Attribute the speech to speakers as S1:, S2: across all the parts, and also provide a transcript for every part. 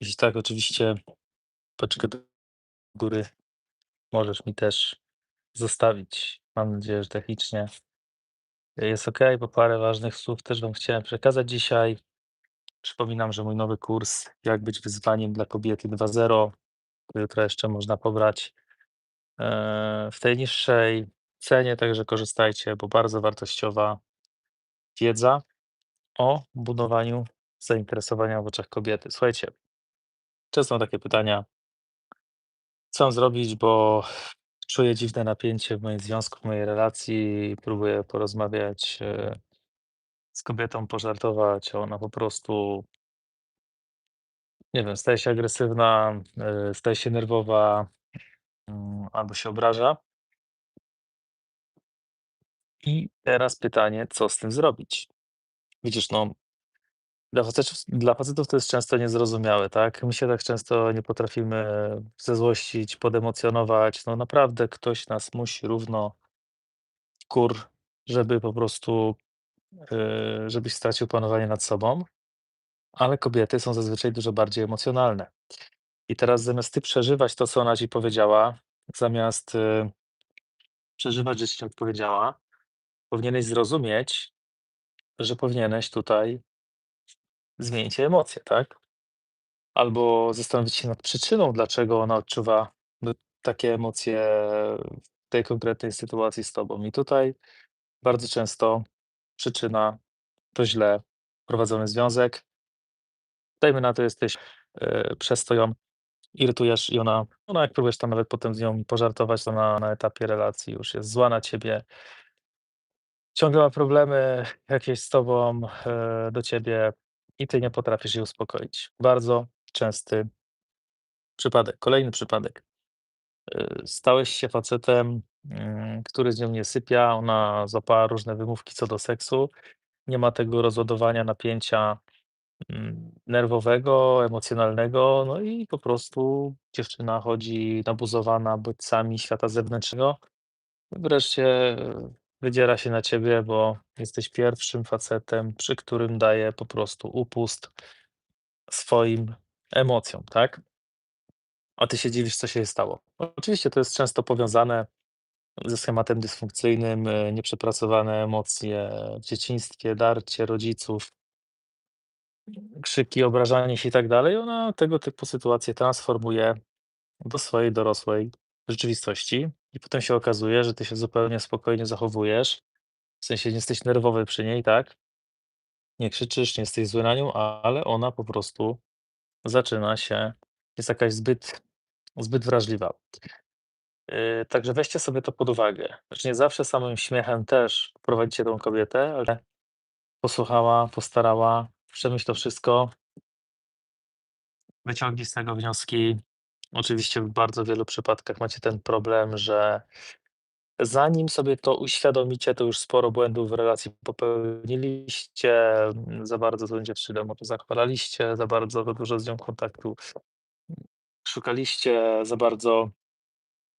S1: Jeśli tak, oczywiście paczkę do góry możesz mi też zostawić. Mam nadzieję, że technicznie jest ok, bo parę ważnych słów też Wam chciałem przekazać dzisiaj. Przypominam, że mój nowy kurs Jak być wyzwaniem dla kobiety 2.0, który jutro jeszcze można pobrać e, w tej niższej cenie, także korzystajcie, bo bardzo wartościowa wiedza o budowaniu zainteresowania w oczach kobiety. Słuchajcie, często mam takie pytania, co mam zrobić, bo czuję dziwne napięcie w moim związku, w mojej relacji, próbuję porozmawiać e, z kobietą, pożartować, a ona po prostu, nie wiem, staje się agresywna, e, staje się nerwowa, mm, albo się obraża. I teraz pytanie, co z tym zrobić? Widzisz, no, dla facetów, dla facetów to jest często niezrozumiałe, tak? My się tak często nie potrafimy zezłościć, podemocjonować. No naprawdę ktoś nas musi równo kur, żeby po prostu, yy, żebyś stracił panowanie nad sobą, ale kobiety są zazwyczaj dużo bardziej emocjonalne. I teraz zamiast ty przeżywać to, co ona ci powiedziała, zamiast yy, przeżywać, że ci odpowiedziała, powinieneś zrozumieć, że powinieneś tutaj zmienić jej emocje, tak? Albo zastanowić się nad przyczyną, dlaczego ona odczuwa no, takie emocje w tej konkretnej sytuacji z tobą. I tutaj bardzo często przyczyna to źle prowadzony związek. Dajmy na to, jesteś yy, przez to ją irytujesz i ona, ona jak próbujesz tam nawet potem z nią pożartować, to na, na etapie relacji już jest zła na ciebie, ciągle ma problemy jakieś z tobą, e, do ciebie i ty nie potrafisz jej uspokoić. Bardzo częsty przypadek. Kolejny przypadek. E, Stałeś się facetem, mm, który z nią nie sypia, ona złapała różne wymówki co do seksu, nie ma tego rozładowania napięcia mm, nerwowego, emocjonalnego, no i po prostu dziewczyna chodzi nabuzowana bodźcami świata zewnętrznego. Wreszcie wydziera się na ciebie, bo jesteś pierwszym facetem, przy którym daje po prostu upust swoim emocjom, tak? A ty się dziwisz, co się stało. Oczywiście to jest często powiązane ze schematem dysfunkcyjnym, e, nieprzepracowane emocje w dzieciństwie, darcie rodziców, krzyki, obrażanie się i tak dalej. Ona tego typu sytuacje transformuje do swojej dorosłej rzeczywistości i potem się okazuje, że ty się zupełnie spokojnie zachowujesz, w sensie nie jesteś nerwowy przy niej, tak? Nie krzyczysz, nie jesteś zły na nią, ale ona po prostu zaczyna się, jest jakaś zbyt, zbyt wrażliwa. Yy, także weźcie sobie to pod uwagę. Znaczy nie zawsze samym śmiechem też prowadzicie tą kobietę, ale posłuchała, postarała, przemyśl to wszystko, wyciągnij z tego wnioski. Oczywiście w bardzo wielu przypadkach macie ten problem, że zanim sobie to uświadomicie, to już sporo błędów w relacji popełniliście, mm, za bardzo tą dziewczynę może zachwalaliście, za bardzo dużo z nią kontaktu szukaliście, za bardzo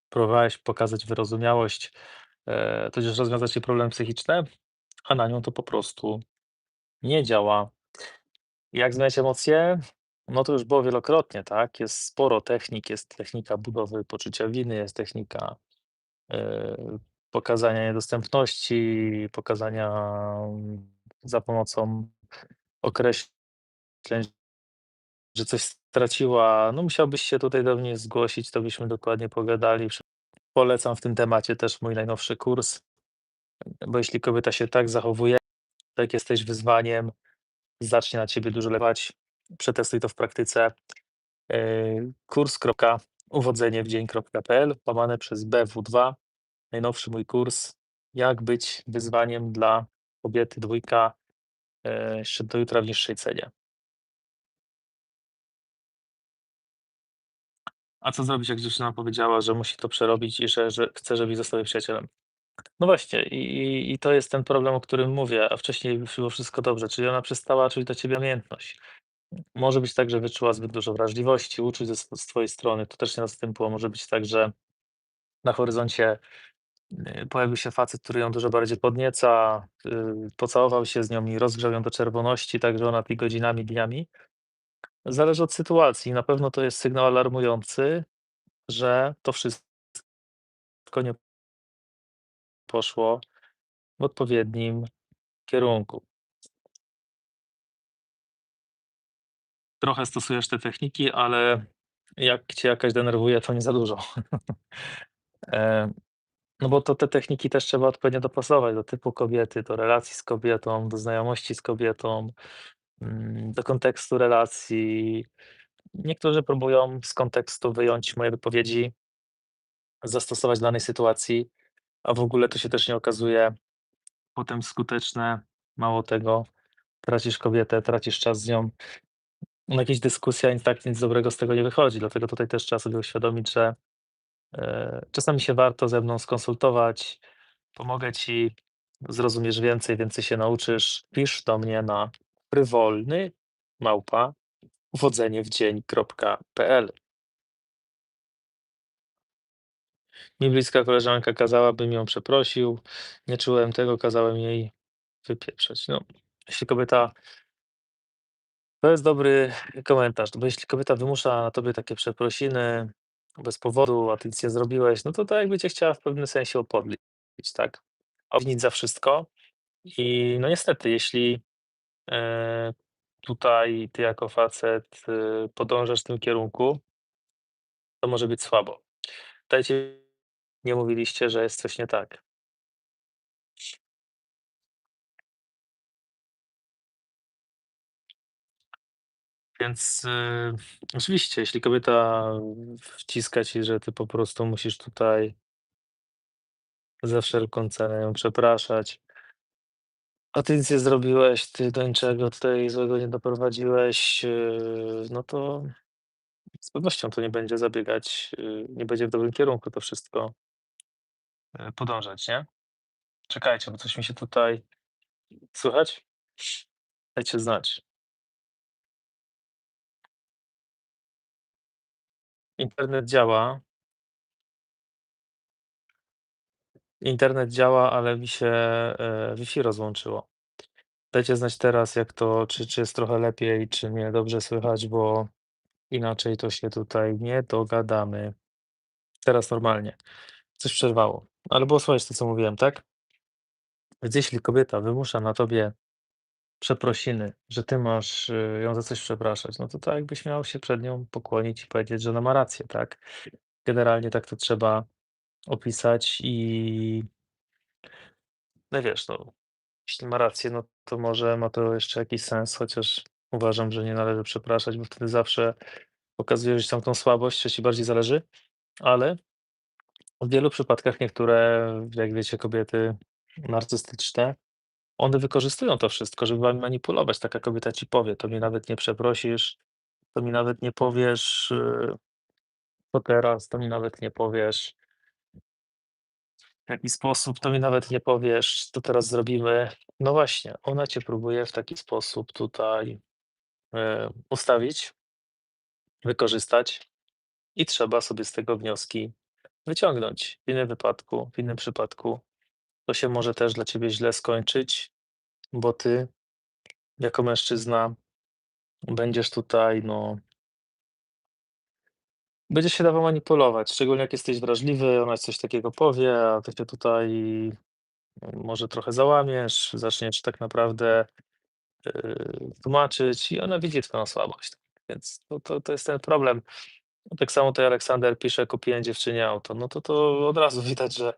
S1: próbowałeś pokazać wyrozumiałość, e, tudzież rozwiązać jej problemy psychiczne, a na nią to po prostu nie działa. Jak zmieniać emocje? No to już było wielokrotnie, tak? Jest sporo technik, jest technika budowy poczucia winy, jest technika e, pokazania niedostępności, pokazania mm, za pomocą określeń, że coś straciła. No musiałbyś się tutaj do mnie zgłosić, to byśmy dokładnie pogadali. Polecam w tym temacie też mój najnowszy kurs, bo jeśli kobieta się tak zachowuje, tak jesteś wyzwaniem, zacznie na ciebie dużo lewać, przetestuj to w praktyce. Yy, Kurs.uwodzenie w dzień.pl, łamane przez BW2, najnowszy mój kurs, jak być wyzwaniem dla kobiety dwójka, yy, jeszcze do jutra w niższej cenie. A co zrobić, jak dziewczyna powiedziała, że musi to przerobić i że, że chce, żebyś został przyjacielem? No właśnie, i, i to jest ten problem, o którym mówię, a wcześniej było wszystko dobrze, czyli ona przestała czuć do ciebie namiętność. Może być tak, że wyczuła zbyt dużo wrażliwości, uczuć ze, z twojej strony, to też nie następuje. Może być tak, że na horyzoncie y, pojawił się facet, który ją dużo bardziej podnieca, y, pocałował się z nią i rozgrzał ją do czerwoności, tak że ona pi godzinami, dniami Zależy od sytuacji. Na pewno to jest sygnał alarmujący, że to wszystko nie poszło w odpowiednim kierunku. Trochę stosujesz te techniki, ale jak cię jakaś denerwuje, to nie za dużo. E, no bo to te techniki też trzeba odpowiednio dopasować do typu kobiety, do relacji z kobietą, do znajomości z kobietą, mm, do kontekstu relacji. Niektórzy próbują z kontekstu wyjąć moje wypowiedzi, zastosować w danej sytuacji, a w ogóle to się też nie okazuje potem skuteczne. Mało tego, tracisz kobietę, tracisz czas z nią na jakieś dyskusje, a i tak nic dobrego z tego nie wychodzi. Dlatego tutaj też trzeba sobie uświadomić, że e, czasami się warto ze mną skonsultować. Pomogę ci, zrozumiesz więcej, więcej się nauczysz. Pisz do mnie na frywolny małpa uwodzeniewdzień.pl. Mi bliska koleżanka kazała, bym ją przeprosił. Nie czułem tego, kazałem jej wypieprzeć. No, jeśli kobieta To jest dobry komentarz, bo jeśli kobieta wymusza na tobie takie przeprosiny bez powodu, a ty nic nie zrobiłeś, no to tak jakby cię chciała w pewnym sensie upodlić, tak? Obwinić za wszystko. I no niestety, jeśli e, tutaj ty jako facet e, podążasz w tym kierunku, to może być słabo. Dajcie, nie mówiliście, że jest coś nie tak. Więc y, oczywiście, jeśli kobieta wciska ci, że ty po prostu musisz tutaj za wszelką cenę ją przepraszać, a ty nic nie zrobiłeś, ty do niczego tutaj złego nie doprowadziłeś, yy, no to z pewnością to nie będzie zabiegać, yy, nie będzie w dobrym kierunku to wszystko yy, podążać, nie? Czekajcie, bo coś mi się tutaj słychać? Dajcie znać. Internet działa. Internet działa, ale mi się e, Wi-Fi rozłączyło. Dajcie znać teraz, jak to, czy, czy jest trochę lepiej, czy mnie dobrze słychać, bo inaczej to się tutaj nie dogadamy. Teraz normalnie. Coś przerwało. Ale było słychać to, co mówiłem, tak? Więc jeśli kobieta wymusza na tobie przeprosiny, że ty masz y, ją za coś przepraszać, no to tak jakbyś miał się przed nią pokłonić i powiedzieć, że ona ma rację, tak? Generalnie tak to trzeba opisać i no wiesz, no, jeśli ma rację, no to może ma to jeszcze jakiś sens, chociaż uważam, że nie należy przepraszać, bo wtedy zawsze pokazujesz tam tą słabość, co ci bardziej zależy, ale w wielu przypadkach niektóre, jak wiecie, kobiety narcystyczne, one wykorzystują to wszystko, żeby wami manipulować. Taka kobieta ci powie: „To mi nawet nie przeprosisz, to mi nawet nie powiesz, yy, co teraz, to mi nawet nie powiesz, w jaki sposób, to mi nawet nie powiesz, co teraz zrobimy”. No właśnie, ona cię próbuje w taki sposób tutaj, yy, ustawić, wykorzystać i trzeba sobie z tego wnioski wyciągnąć. W innym wypadku w innym przypadku to się może też dla ciebie źle skończyć, bo ty jako mężczyzna będziesz tutaj, no będziesz się dawał manipulować, szczególnie jak jesteś wrażliwy, ona coś takiego powie, a ty się tutaj mm, może trochę załamiesz, zaczniesz tak naprawdę, yy, tłumaczyć i ona widzi twoją słabość. Więc to to to jest ten problem. Tak samo tutaj Aleksander pisze: „Kupiłem dziewczynie auto”. No to to od razu widać, że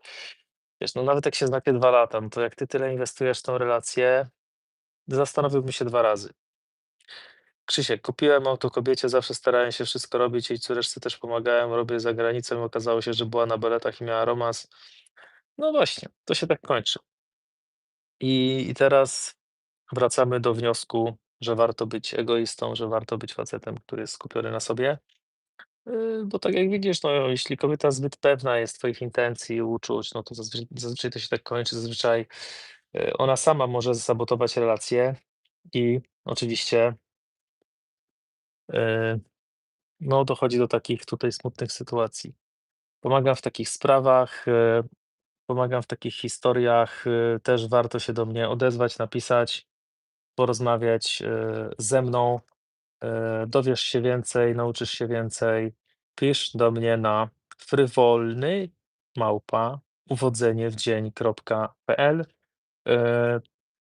S1: wiesz, no nawet jak się znacie 2 lata, no to jak ty tyle inwestujesz w tą relację, zastanowiłbym się 2 razy. Krzysiek, kupiłem auto kobiecie, zawsze starałem się wszystko robić, jej córeczce też pomagałem, robię za granicą, okazało się, że była na beletach i miała romans. No właśnie, to się tak kończy. I i teraz wracamy do wniosku, że warto być egoistą, że warto być facetem, który jest skupiony na sobie. Yy, bo tak jak widzisz, no jeśli kobieta zbyt pewna jest twoich intencji i uczuć, no to zazwy zazwyczaj to się tak kończy, zazwyczaj, yy, ona sama może sabotować relacje i oczywiście yy, no dochodzi do takich tutaj smutnych sytuacji. Pomagam w takich sprawach, yy, pomagam w takich historiach, yy, też warto się do mnie odezwać, napisać, porozmawiać, yy, ze mną. e, dowiesz się więcej, nauczysz się więcej, pisz do mnie na frywolny małpa uwodzenie w dzień.pl e,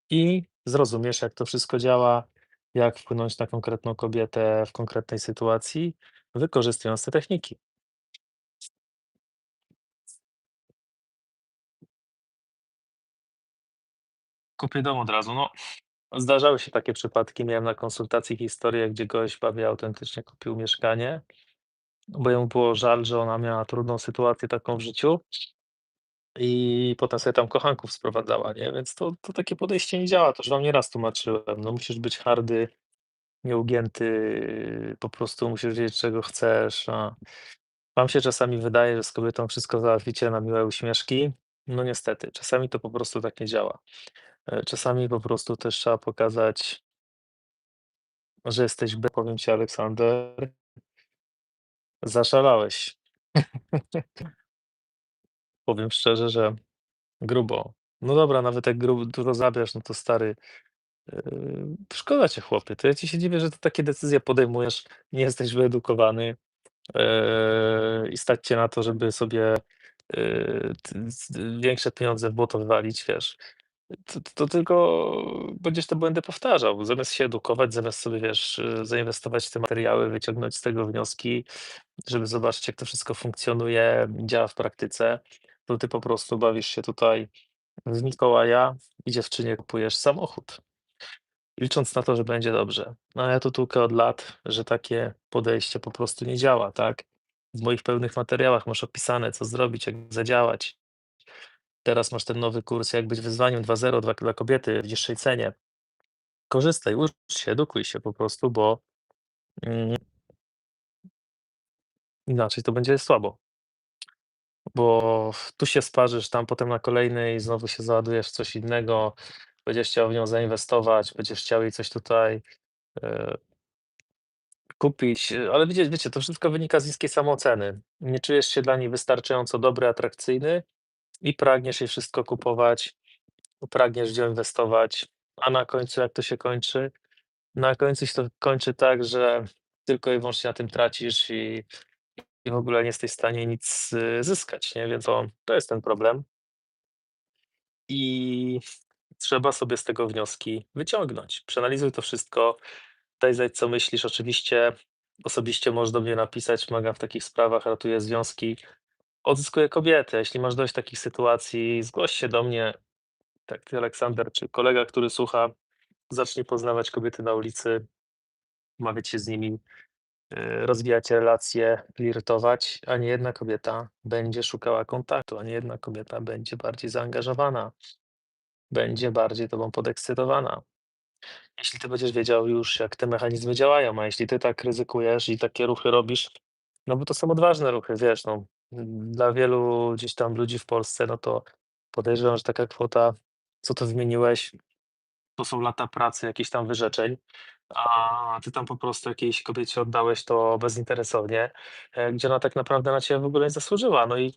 S1: i zrozumiesz, jak to wszystko działa, jak wpłynąć na konkretną kobietę w konkretnej sytuacji, wykorzystując te techniki. Kupię dom od razu. No, zdarzały się takie przypadki. Miałem na konsultacji historię, gdzie gość babie autentycznie kupił mieszkanie, bo jemu było żal, że ona miała trudną sytuację taką w życiu i potem sobie tam kochanków sprowadzała, nie? Więc to, to takie podejście nie działa. To już wam nieraz tłumaczyłem. No, musisz być hardy, nieugięty, po prostu musisz wiedzieć, czego chcesz. A wam się czasami wydaje, że z kobietą wszystko załatwicie na miłe uśmieszki. No niestety, czasami to po prostu tak nie działa. E, Czasami po prostu też trzeba pokazać, że jesteś B. Powiem ci, Aleksander, zaszalałeś. Powiem szczerze, że grubo. No dobra, nawet jak gru dużo zabierz, no to stary, yy, szkoda cię chłopie. To ja ci się dziwię, że ty takie decyzje podejmujesz, nie jesteś wyedukowany, yy, i stać cię na to, żeby sobie, yy, t z większe pieniądze w błoto wywalić, wiesz. To to tylko będziesz te błędy powtarzał. Zamiast się edukować, zamiast sobie, wiesz, yy, zainwestować w te materiały, wyciągnąć z tego wnioski, żeby zobaczyć, jak to wszystko funkcjonuje, działa w praktyce, to ty po prostu bawisz się tutaj w Mikołaja i dziewczynie kupujesz samochód, licząc na to, że będzie dobrze. No a ja tu tłukę od lat, że takie podejście po prostu nie działa, tak? W moich pełnych materiałach masz opisane, co zrobić, jak zadziałać. Teraz masz ten nowy kurs, jak być wyzwaniem 2.0 dla, dla kobiety w niższej cenie. Korzystaj, ucz się, edukuj się po prostu, bo mm, inaczej to będzie słabo. Bo tu się sparzysz, tam potem na kolejnej znowu się załadujesz w coś innego, będziesz chciał w nią zainwestować, będziesz chciał jej coś tutaj e, kupić, ale wiecie, wiecie, to wszystko wynika z niskiej samooceny. Nie czujesz się dla niej wystarczająco dobry, atrakcyjny i pragniesz jej wszystko kupować, pragniesz w nią inwestować, a na końcu jak to się kończy? Na końcu się to kończy tak, że tylko i wyłącznie na tym tracisz i, i w ogóle nie jesteś w stanie nic y, zyskać, nie? Więc to, to jest ten problem. I trzeba sobie z tego wnioski wyciągnąć. Przeanalizuj to wszystko, daj znać, co myślisz. Oczywiście osobiście możesz do mnie napisać, pomagam w takich sprawach, ratuję związki, odzyskuję kobiety. Jeśli masz dość takich sytuacji, zgłoś się do mnie, tak ty Aleksander, czy kolega, który słucha, zacznij poznawać kobiety na ulicy, umawiać się z nimi, y, rozwijać relacje, flirtować, a nie jedna kobieta będzie szukała kontaktu, a nie jedna kobieta będzie bardziej zaangażowana, będzie bardziej tobą podekscytowana. Jeśli ty będziesz wiedział już, jak te mechanizmy działają, a jeśli ty tak ryzykujesz i takie ruchy robisz, no bo to są odważne ruchy, wiesz, no, dla wielu gdzieś tam ludzi w Polsce, no to podejrzewam, że taka kwota, co to wymieniłeś, to są lata pracy, jakichś tam wyrzeczeń, a ty tam po prostu jakiejś kobiecie oddałeś to bezinteresownie, e, gdzie ona tak naprawdę na ciebie w ogóle nie zasłużyła. No i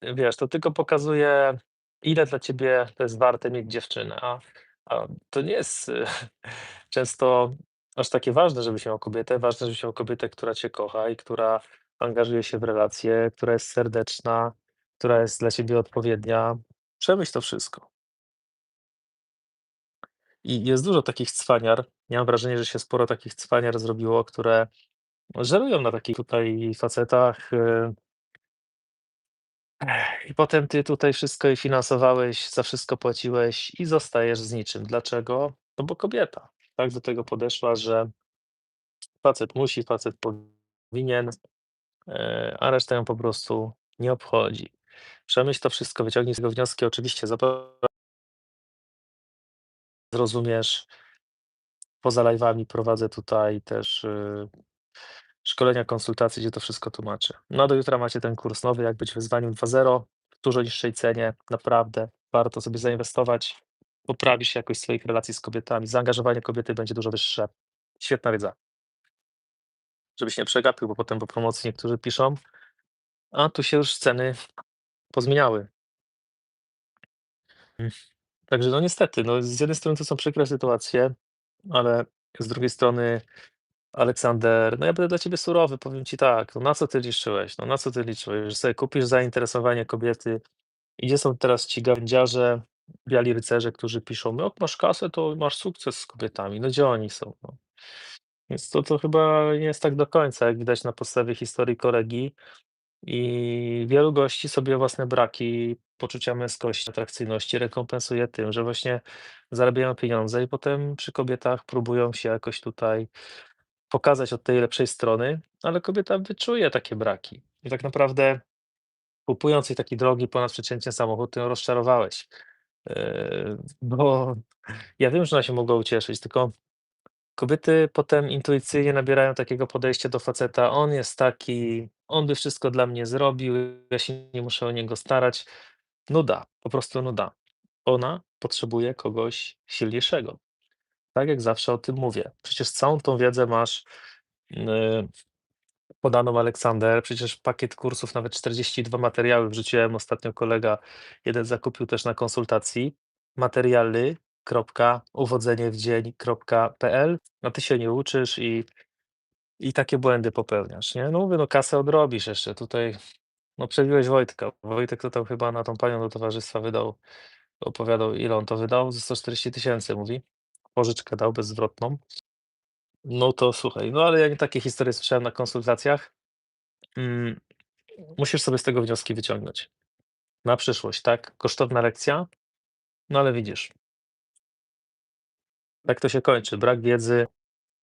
S1: e, wiesz, to tylko pokazuje, ile dla ciebie to jest warte mieć dziewczynę, a, a to nie jest e, często aż takie ważne, żebyś miał kobietę. Ważne, żebyś miał kobietę, która cię kocha i która angażuje się w relacje, która jest serdeczna, która jest dla ciebie odpowiednia. Przemyśl to wszystko. I jest dużo takich cwaniar. Ja mam wrażenie, że się sporo takich cwaniar zrobiło, które żerują na takich tutaj facetach. y, I potem ty tutaj wszystko jej finansowałeś, za wszystko płaciłeś i zostajesz z niczym. Dlaczego? No bo kobieta tak do tego podeszła, że facet musi, facet powinien, e, a reszta ją po prostu nie obchodzi. Przemyśl to wszystko, wyciągnij z tego wnioski. Oczywiście zapewne zrozumiesz. Poza live'ami prowadzę tutaj też y, szkolenia, konsultacje, gdzie to wszystko tłumaczę. No do jutra macie ten kurs nowy, jak być wyzwaniem 2.0 w dużo niższej cenie. Naprawdę warto sobie zainwestować. Poprawisz jakość swoich relacji z kobietami. Zaangażowanie kobiety będzie dużo wyższe. Świetna wiedza. Żebyś nie przegapił, bo potem po promocji niektórzy piszą, a tu się już ceny pozmieniały. Mm. Także no niestety, no z jednej strony to są przykre sytuacje, ale z drugiej strony Aleksander, no ja będę dla ciebie surowy, powiem ci tak, no na co ty liczyłeś? No na co ty liczyłeś, że sobie kupisz zainteresowanie kobiety i gdzie są teraz ci gawędziarze, biali rycerze, którzy piszą, no jak masz kasę, to masz sukces z kobietami. No gdzie oni są? No. Więc to, to chyba nie jest tak do końca, jak widać na podstawie historii kolegi. I wielu gości sobie własne braki poczucia męskości, atrakcyjności rekompensuje tym, że właśnie zarabiają pieniądze i potem przy kobietach próbują się jakoś tutaj pokazać od tej lepszej strony, ale kobieta wyczuje takie braki. I tak naprawdę kupując jej taki drogi, ponadprzeciętnie samochód, ty ją rozczarowałeś. Yy, bo ja wiem, że ona się mogła ucieszyć, tylko kobiety potem intuicyjnie nabierają takiego podejścia do faceta: "On jest taki, on by wszystko dla mnie zrobił, ja się nie muszę o niego starać". Nuda, po prostu nuda. Ona potrzebuje kogoś silniejszego. Tak jak zawsze o tym mówię. Przecież całą tą wiedzę masz, yy, podaną Aleksander, przecież pakiet kursów, nawet 42 materiały wrzuciłem ostatnio, kolega jeden zakupił też na konsultacji. Materialy.uwodzeniewdzień.pl, a ty się nie uczysz i i takie błędy popełniasz, nie? No mówię, no kasę odrobisz jeszcze tutaj, no przebiłeś Wojtka. Wojtek to tam chyba na tą panią do towarzystwa wydał, opowiadał ile on to wydał, ze 140 tysięcy mówi. Pożyczkę dał bezzwrotną. No to słuchaj, no ale ja nie takie historie słyszałem na konsultacjach. Mm, musisz sobie z tego wnioski wyciągnąć. Na przyszłość, tak? Kosztowna lekcja, no ale widzisz. Tak to się kończy. Brak wiedzy,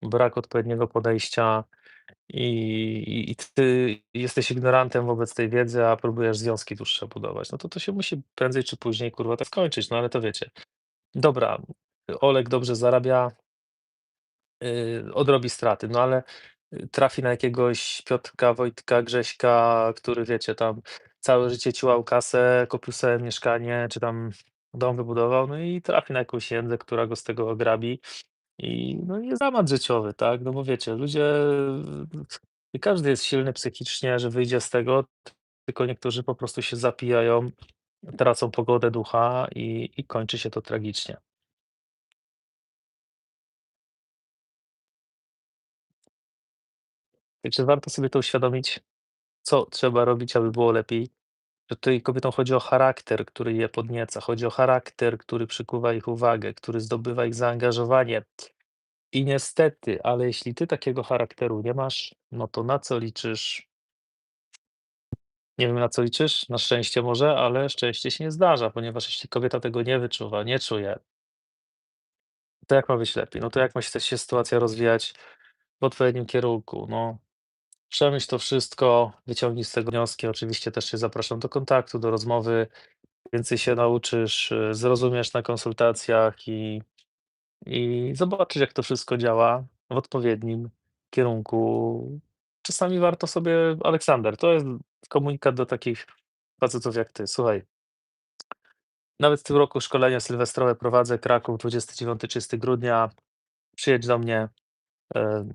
S1: brak odpowiedniego podejścia i i ty jesteś ignorantem wobec tej wiedzy, a próbujesz związki dłuższe budować. No to to się musi prędzej czy później, kurwa, tak skończyć, no ale to wiecie. Dobra, Olek dobrze zarabia yy, odrobi straty, no ale, y, trafi na jakiegoś Piotrka, Wojtka, Grześka, który wiecie, tam całe życie ciłał kasę, kupił sobie mieszkanie, czy tam dom wybudował, no i trafi na jakąś jędzę, która go z tego ograbi i no i życiowy, tak? No bo wiecie, ludzie nie każdy jest silny psychicznie, że wyjdzie z tego, tylko niektórzy po prostu się zapijają, tracą pogodę ducha i i kończy się to tragicznie. Także warto sobie to uświadomić, co trzeba robić, aby było lepiej. Tutaj kobietom chodzi o charakter, który je podnieca, chodzi o charakter, który przykuwa ich uwagę, który zdobywa ich zaangażowanie. I niestety, ale jeśli ty takiego charakteru nie masz, no to na co liczysz? Nie wiem, na co liczysz, na szczęście może, ale szczęście się nie zdarza, ponieważ jeśli kobieta tego nie wyczuwa, nie czuje to jak ma być lepiej? No to jak ma się się sytuacja rozwijać w odpowiednim kierunku? No, przemyśl to wszystko, wyciągnij z tego wnioski. Oczywiście też cię zapraszam do kontaktu, do rozmowy. Więcej się nauczysz, y, zrozumiesz na konsultacjach i i zobaczysz, jak to wszystko działa w odpowiednim kierunku. Czasami warto sobie Aleksander, to jest komunikat do takich facetów jak ty. Słuchaj nawet w tym roku szkolenia sylwestrowe prowadzę, Kraków 29-30 grudnia. Przyjedź do mnie, e,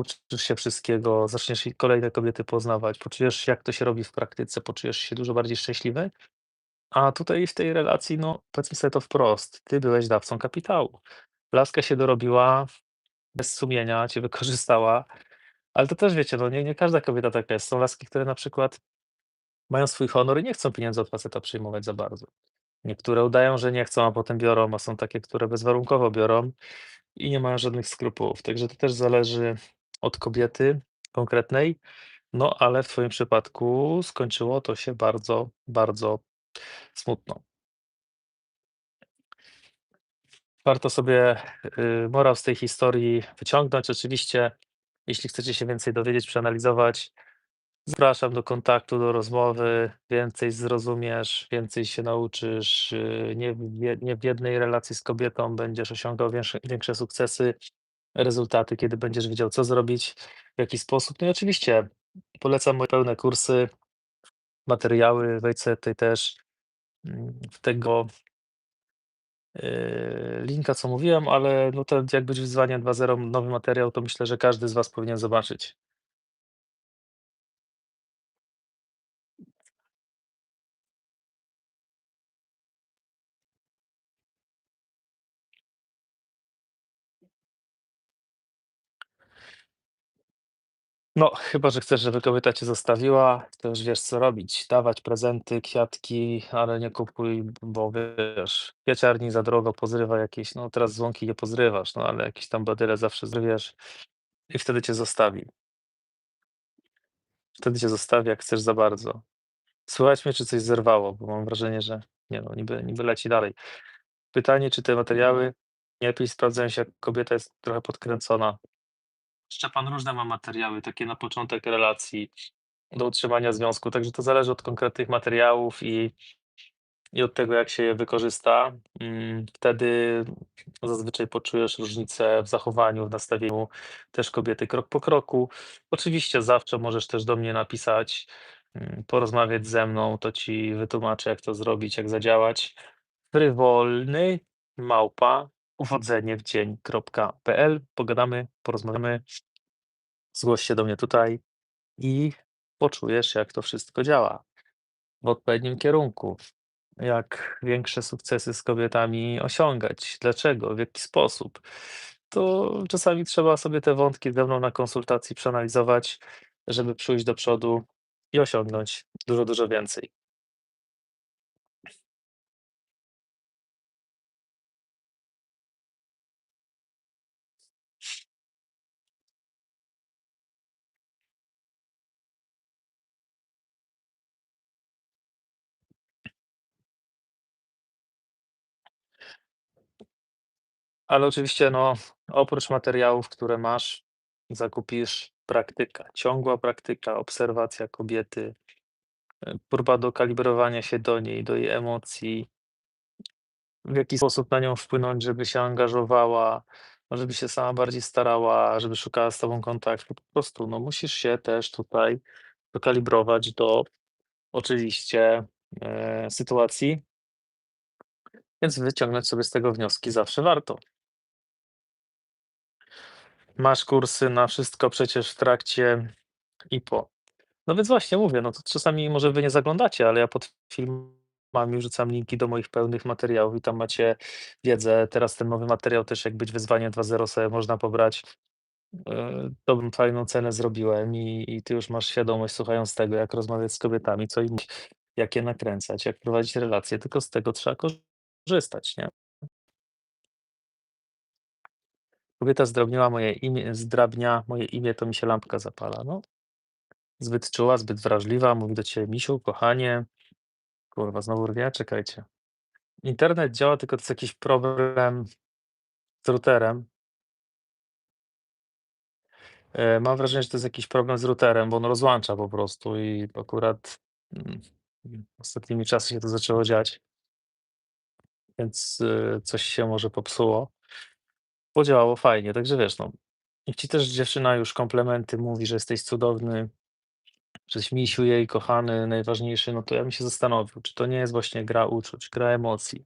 S1: nauczysz się wszystkiego, zaczniesz kolejne kobiety poznawać, poczujesz, jak to się robi w praktyce, poczujesz się dużo bardziej szczęśliwy. A tutaj w tej relacji, no, powiedzmy sobie to wprost, ty byłeś dawcą kapitału. Laska się dorobiła, bez sumienia cię wykorzystała, ale to też wiecie, no nie nie każda kobieta taka jest. Są laski, które na przykład mają swój honor i nie chcą pieniędzy od faceta przyjmować za bardzo. Niektóre udają, że nie chcą, a potem biorą, a są takie, które bezwarunkowo biorą i nie mają żadnych skrupułów. Także to też zależy od kobiety konkretnej, no ale w twoim przypadku skończyło to się bardzo, bardzo smutno. Warto sobie, y, morał z tej historii wyciągnąć. Oczywiście, jeśli chcecie się więcej dowiedzieć, przeanalizować, zapraszam do kontaktu, do rozmowy. Więcej zrozumiesz, więcej się nauczysz. y, Nie w jednej relacji z kobietą będziesz osiągał większe sukcesy, rezultaty, kiedy będziesz wiedział, co zrobić, w jaki sposób. No i oczywiście polecam moje pełne kursy, materiały. Wejdź tutaj też, mm, w tego Yy, linka, co mówiłem, ale no to jak być wyzwanie 2.0, nowy materiał, to myślę, że każdy z was powinien zobaczyć. No, chyba że chcesz, żeby kobieta cię zostawiła, to już wiesz, co robić. Dawać prezenty, kwiatki, ale nie kupuj, bo wiesz, kwiaciarni za drogo, pozrywa jakieś, no teraz dzwonki nie pozrywasz, no ale jakieś tam badyle zawsze zrywiesz i wtedy cię zostawi. Wtedy cię zostawi, jak chcesz za bardzo. Słychać mnie, czy coś zerwało, bo mam wrażenie, że nie no, niby, niby leci dalej. Pytanie, czy te materiały nie lepiej sprawdzają się, jak kobieta jest trochę podkręcona. Szczepan różne ma materiały, takie na początek relacji, do utrzymania związku, także to zależy od konkretnych materiałów i i od tego, jak się je wykorzysta. Mm, wtedy zazwyczaj poczujesz różnicę w zachowaniu, w nastawieniu też kobiety krok po kroku. Oczywiście zawsze możesz też do mnie napisać, mm, porozmawiać ze mną, to ci wytłumaczę, jak to zrobić, jak zadziałać. Frywolny małpa uwodzenie w dzień.pl. Pogadamy, porozmawiamy, zgłoś się do mnie tutaj i poczujesz, jak to wszystko działa w odpowiednim kierunku. Jak większe sukcesy z kobietami osiągać, dlaczego, w jaki sposób. To czasami trzeba sobie te wątki ze mną na konsultacji przeanalizować, żeby pójść do przodu i osiągnąć dużo, dużo więcej. Ale oczywiście, no, oprócz materiałów, które masz, zakupisz praktyka, ciągła praktyka, obserwacja kobiety, e, próba dokalibrowania się do niej, do jej emocji, w jaki sposób na nią wpłynąć, żeby się angażowała, żeby się sama bardziej starała, żeby szukała z tobą kontaktu. Po prostu, no, musisz się też tutaj dokalibrować do oczywiście e, sytuacji, więc wyciągnąć sobie z tego wnioski zawsze warto. Masz kursy na wszystko przecież w trakcie i po. No więc właśnie mówię, no to czasami może wy nie zaglądacie, ale ja pod filmami wrzucam linki do moich pełnych materiałów i tam macie wiedzę. Teraz ten nowy materiał też jak być wyzwanie 2.0 sobie można pobrać. Yy, dobrą, fajną cenę zrobiłem i, i ty już masz świadomość, słuchając tego, jak rozmawiać z kobietami, co im jak je nakręcać, jak prowadzić relacje, tylko z tego trzeba korzystać, nie? Kobieta zdrabniała moje imię, zdrabnia moje imię, to mi się lampka zapala. No, zbyt czuła, zbyt wrażliwa, mówi do ciebie misiu, kochanie. Kurwa, znowu rwie? Czekajcie. Internet działa, tylko to jest jakiś problem z routerem. E, mam wrażenie, że to jest jakiś problem z routerem, bo on rozłącza po prostu i akurat mm, ostatnimi czasy się to zaczęło dziać, więc y, coś się może popsuło. Podziałało fajnie, także wiesz, no. Jak ci też dziewczyna już komplementy mówi, że jesteś cudowny, że jesteś misiu jej kochany, najważniejszy, no to ja bym się zastanowił, czy to nie jest właśnie gra uczuć, gra emocji.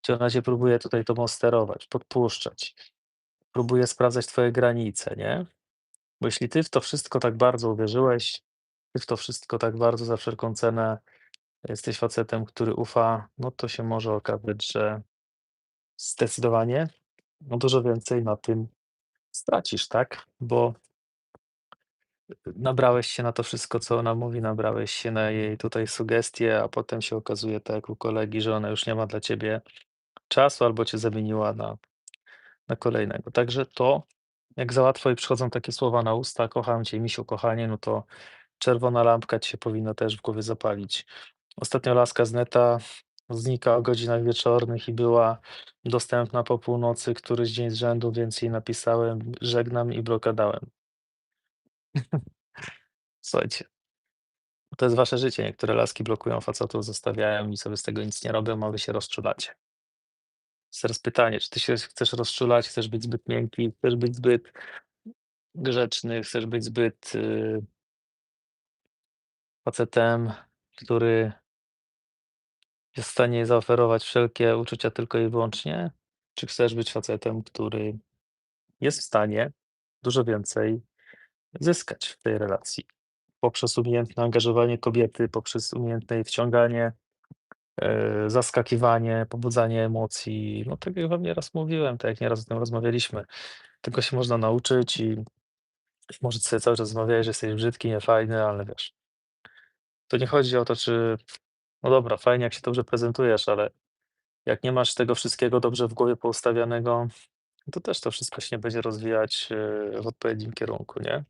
S1: Czy ona cię próbuje tutaj tobą sterować, podpuszczać, próbuje sprawdzać twoje granice, nie? Bo jeśli ty w to wszystko tak bardzo uwierzyłeś, ty w to wszystko tak bardzo za wszelką cenę jesteś facetem, który ufa, no to się może okazać, że zdecydowanie no dużo więcej na tym stracisz, tak? Bo nabrałeś się na to wszystko, co ona mówi, nabrałeś się na jej tutaj sugestie, a potem się okazuje, tak u kolegi, że ona już nie ma dla ciebie czasu albo cię zamieniła na, na kolejnego. Także to, jak za łatwo jej przychodzą takie słowa na usta, kocham cię, misiu, kochanie, no to czerwona lampka ci się powinna też w głowie zapalić. Ostatnio laska z neta znika o godzinach wieczornych i była dostępna po północy któryś dzień z rzędu, więc jej napisałem, żegnam i blokadałem. Słuchajcie, to jest wasze życie. Niektóre laski blokują facetów, zostawiają i sobie z tego nic nie robią, a wy się rozczulacie. Teraz pytanie, czy ty się chcesz rozczulać, chcesz być zbyt miękki, chcesz być zbyt grzeczny, chcesz być zbyt y, facetem, który jest w stanie zaoferować wszelkie uczucia tylko i wyłącznie, czy chcesz być facetem, który jest w stanie dużo więcej zyskać w tej relacji poprzez umiejętne angażowanie kobiety, poprzez umiejętne jej wciąganie, e, zaskakiwanie, pobudzanie emocji. No tak jak wam nieraz mówiłem, tak jak nieraz o tym rozmawialiśmy. Tego się można nauczyć i Może sobie cały czas wmawiałeś, że jesteś brzydki, niefajny, ale wiesz to nie chodzi o to, czy no dobra, fajnie jak się dobrze prezentujesz, ale jak nie masz tego wszystkiego dobrze w głowie poustawianego, to też to wszystko się nie będzie rozwijać, yy, w odpowiednim kierunku, nie?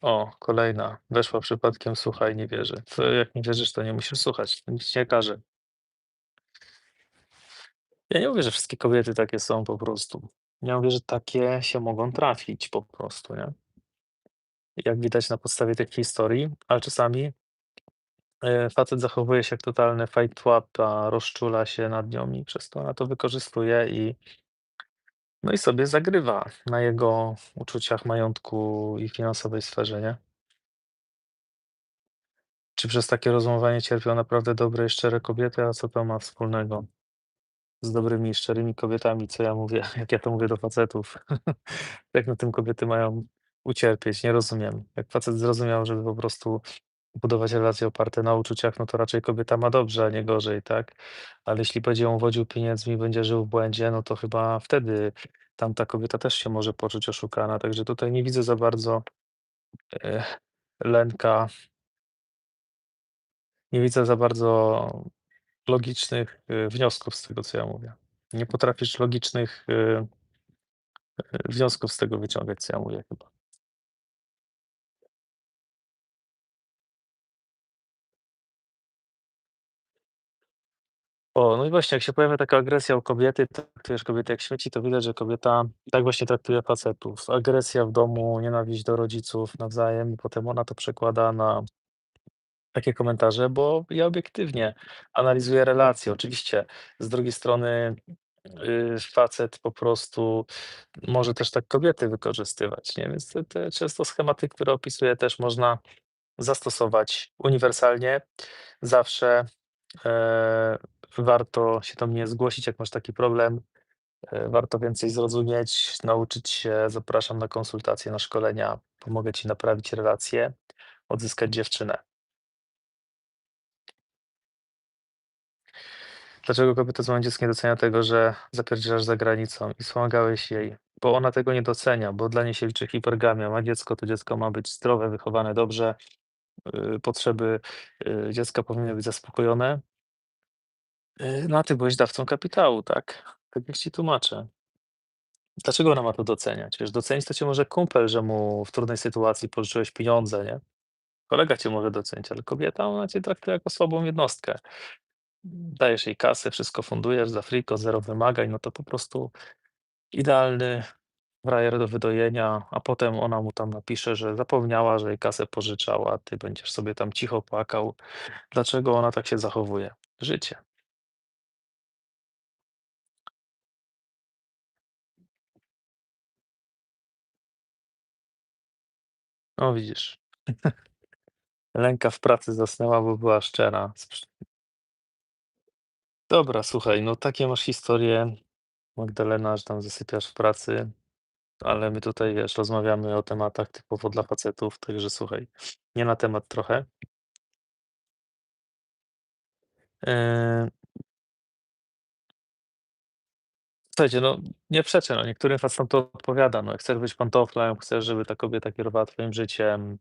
S1: O, kolejna. Weszła przypadkiem, słuchaj, nie wierzy. To jak nie wierzysz, to nie musisz słuchać, to nikt ci nie każe. Ja nie mówię, że wszystkie kobiety takie są po prostu. Ja mówię, że takie się mogą trafić po prostu, nie? Jak widać na podstawie tych historii, ale czasami yy, facet zachowuje się jak totalny fajtłapa, rozczula się nad nią i przez to ona to wykorzystuje i no i sobie zagrywa na jego uczuciach, majątku i finansowej sferze, nie? Czy przez takie rozumowanie cierpią naprawdę dobre i szczere kobiety, a co to ma wspólnego z dobrymi i szczerymi kobietami, co ja mówię, jak ja to mówię do facetów? Jak na tym kobiety mają ucierpieć? Nie rozumiem. Jak facet zrozumiał, żeby po prostu budować relacje oparte na uczuciach, no to raczej kobieta ma dobrze, a nie gorzej, tak? Ale jeśli będzie ją wodził pieniędzmi, będzie żył w błędzie, no to chyba wtedy tamta kobieta też się może poczuć oszukana, także tutaj nie widzę za bardzo, yy, Lenka nie widzę za bardzo logicznych, yy, wniosków z tego, co ja mówię. Nie potrafisz logicznych, yy, wniosków z tego wyciągać, co ja mówię chyba. O, no i właśnie, jak się pojawia taka agresja u kobiety, traktujesz kobietę jak śmieci, to widać, że kobieta tak właśnie traktuje facetów. Agresja w domu, nienawiść do rodziców nawzajem i potem ona to przekłada na takie komentarze, bo ja obiektywnie analizuję relacje. Oczywiście z drugiej strony, yy, facet po prostu może też tak kobiety wykorzystywać, nie? Więc te te często schematy, które opisuję, też można zastosować uniwersalnie. Zawsze, yy, warto się do mnie zgłosić, jak masz taki problem. Yy, warto więcej zrozumieć, nauczyć się. Zapraszam na konsultacje, na szkolenia. Pomogę ci naprawić relacje, odzyskać dziewczynę. Dlaczego kobieta z małym nie docenia tego, że zapierdzielasz za granicą i wspomagałeś jej? Bo ona tego nie docenia, bo dla niej się liczy hipergamia. Ma dziecko, to dziecko ma być zdrowe, wychowane dobrze, potrzeby, yy, dziecka powinny być zaspokojone. Yy, no a ty byłeś dawcą kapitału, tak? Tak jak ci tłumaczę. Dlaczego ona ma to doceniać? Wiesz, docenić to cię może kumpel, że mu w trudnej sytuacji pożyczyłeś pieniądze, nie? Kolega cię może docenić, ale kobieta, ona cię traktuje jako słabą jednostkę. Dajesz jej kasę, wszystko fundujesz za friko, zero wymagań, no to po prostu idealny frajer do wydojenia, a potem ona mu tam napisze, że zapomniała, że jej kasę pożyczał, a ty będziesz sobie tam cicho płakał. Dlaczego ona tak się zachowuje? Życie. O widzisz. Lenka w pracy zasnęła, bo była szczera. Dobra, słuchaj, no takie masz historie, Magdalena, że tam zasypiasz w pracy, ale my tutaj, wiesz, rozmawiamy o tematach typowo dla facetów, także słuchaj, nie na temat trochę. Słuchajcie, no nie przeczę, no niektórym facetom to odpowiada, no chcesz być pantoflem, chcesz, żeby ta kobieta kierowała twoim życiem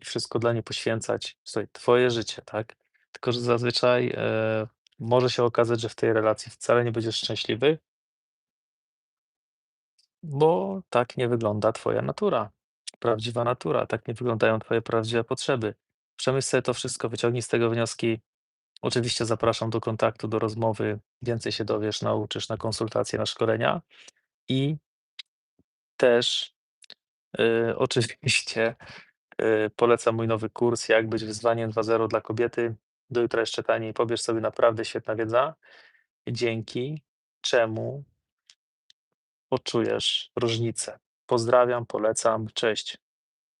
S1: i wszystko dla niej poświęcać, słuchaj, twoje życie, tak? Tylko że zazwyczaj, e, może się okazać, że w tej relacji wcale nie będziesz szczęśliwy bo tak nie wygląda twoja natura, prawdziwa natura, tak nie wyglądają twoje prawdziwe potrzeby. Przemyśl sobie to wszystko, wyciągnij z tego wnioski. Oczywiście zapraszam do kontaktu, do rozmowy, więcej się dowiesz, nauczysz na konsultacje, na szkolenia i też, yy, oczywiście, yy, polecam mój nowy kurs „Jak być wyzwaniem 2.0 dla kobiety”. Do jutra jeszcze taniej, pobierz sobie, naprawdę świetna wiedza, dzięki czemu poczujesz różnicę. Pozdrawiam, polecam, cześć.